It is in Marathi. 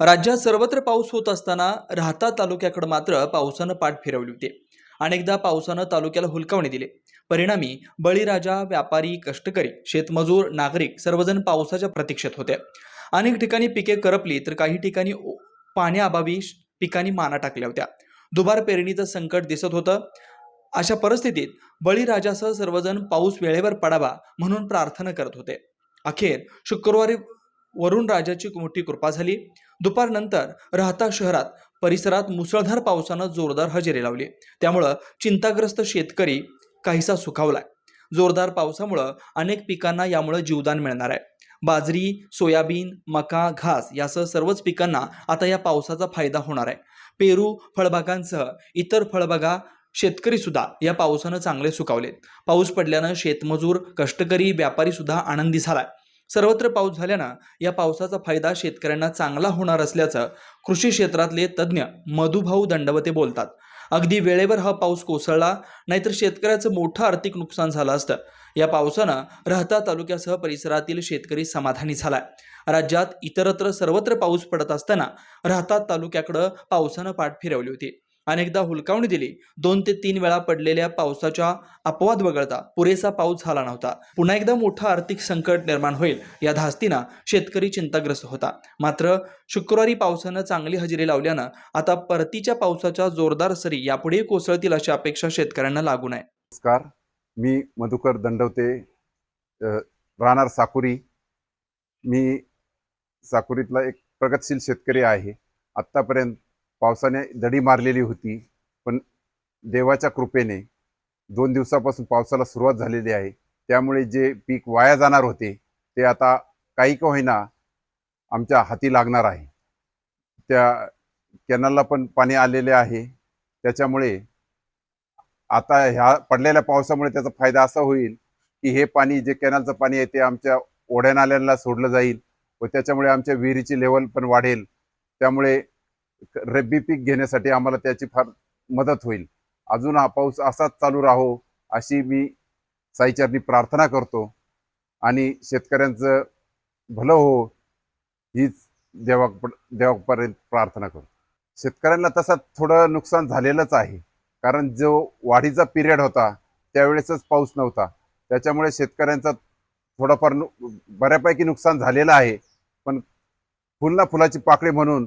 राज्यात सर्वत्र पाऊस होत असताना राहता तालुक्याकडे मात्र पावसानं पाठ फिरवली होती. अनेकदा पावसानं तालुक्याला हुलकावणी दिले. परिणामी बळीराजा व्यापारी कष्टकरी शेतमजूर नागरिक सर्वजण पावसाच्या प्रतीक्षेत होते. अनेक ठिकाणी पिके करपली तर काही ठिकाणी पाण्याअभावी श- पिकांनी माना टाकल्या होत्या. दुबार पेरणीचं संकट दिसत होतं. अशा परिस्थितीत बळीराजासह सर्वजण पाऊस वेळेवर पडावा म्हणून प्रार्थना करत होते. अखेर शुक्रवारी वरुण राजाची मोठी कृपा झाली. दुपारनंतर राहता शहरात परिसरात मुसळधार पावसानं जोरदार हजेरी लावली. त्यामुळं चिंताग्रस्त शेतकरी काहीसा सुखावलाय. जोरदार पावसामुळं अनेक पिकांना यामुळे जीवदान मिळणार आहे. बाजरी सोयाबीन मका घास यासह सर्वच पिकांना आता या पावसाचा फायदा होणार आहे. पेरू फळबागांसह इतर फळबागा शेतकरी सुद्धा या पावसानं चांगले सुकावलेत पाऊस पडल्यानं शेतमजूर कष्टकरी व्यापारी सुद्धा आनंदी झालाय. सर्वत्र पाऊस झाल्यानं या पावसाचा फायदा शेतकऱ्यांना चांगला होणार असल्याचं कृषी क्षेत्रातले तज्ज्ञ मधुभाऊ दंडवते बोलतात. अगदी वेळेवर हा पाऊस कोसळला नाहीतर शेतकऱ्याचं मोठं आर्थिक नुकसान झालं असतं. या पावसानं राहता तालुक्यासह परिसरातील शेतकरी समाधानी झालाय. राज्यात इतरत्र सर्वत्र पाऊस पडत असताना राहता तालुक्याकडं पावसानं पाठ फिरवली होती. अनेकदा हुलकावणी दिली. दोन ते तीन वेळा पडलेल्या पावसाच्या अपवाद वगळता पुरेसा पाऊस झाला नव्हता. पुन्हा एकदा मोठं आर्थिक संकट निर्माण होईल या धास्तीनं शेतकरी चिंताग्रस्त होता. मात्र शुक्रवारी पावसानं चांगली हजेरी लावल्यानं आता परतीच्या पावसाच्या जोरदार सरी यापुढे कोसळतील अशी अपेक्षा शेतकऱ्यांना लागू नये नमस्कार. मी मधुकर दंडवते राहणार साकुरी. मी साकुरीतला एक प्रगतशील शेतकरी आहे. आत्तापर्यंत पावसाने दडी मारलेली होती पण देवाच्या कृपेने दोन दिवसापासून पावसाला सुरुवात झालेली आहे. त्यामुळे जे पीक वाया जाणार होते ते आता काही का होईना आमच्या हाती लागणार आहे. त्या कॅनलला पण पाणी आलेले आहे. त्याच्यामुळे आता ह्या पडलेल्या पावसामुळे त्याचा फायदा असा होईल की हे पाणी जे कॅनलचं पाणी आहे ते आमच्या ओढ्या नाल्यांना सोडलं जाईल व त्याच्यामुळे आमच्या विहिरीची लेवल पण वाढेल. त्यामुळे रब्बी पीक घेण्यासाठी आम्हाला त्याची फार मदत होईल. अजून हा पाऊस असाच चालू राहो अशी मी साईचरणी प्रार्थना करतो. आणि शेतकऱ्यांचं भलं हो हीच देवा देवापर्यंत प्रार्थना करतो. शेतकऱ्यांना तसं थोडं नुकसान झालेलंच आहे. कारण जो वाढीचा पिरियड होता त्यावेळेसच पाऊस नव्हता. त्याच्यामुळे शेतकऱ्यांचा थोडंफार नु बऱ्यापैकी नुकसान झालेलं आहे. पण फुलना फुलाची पाकळी म्हणून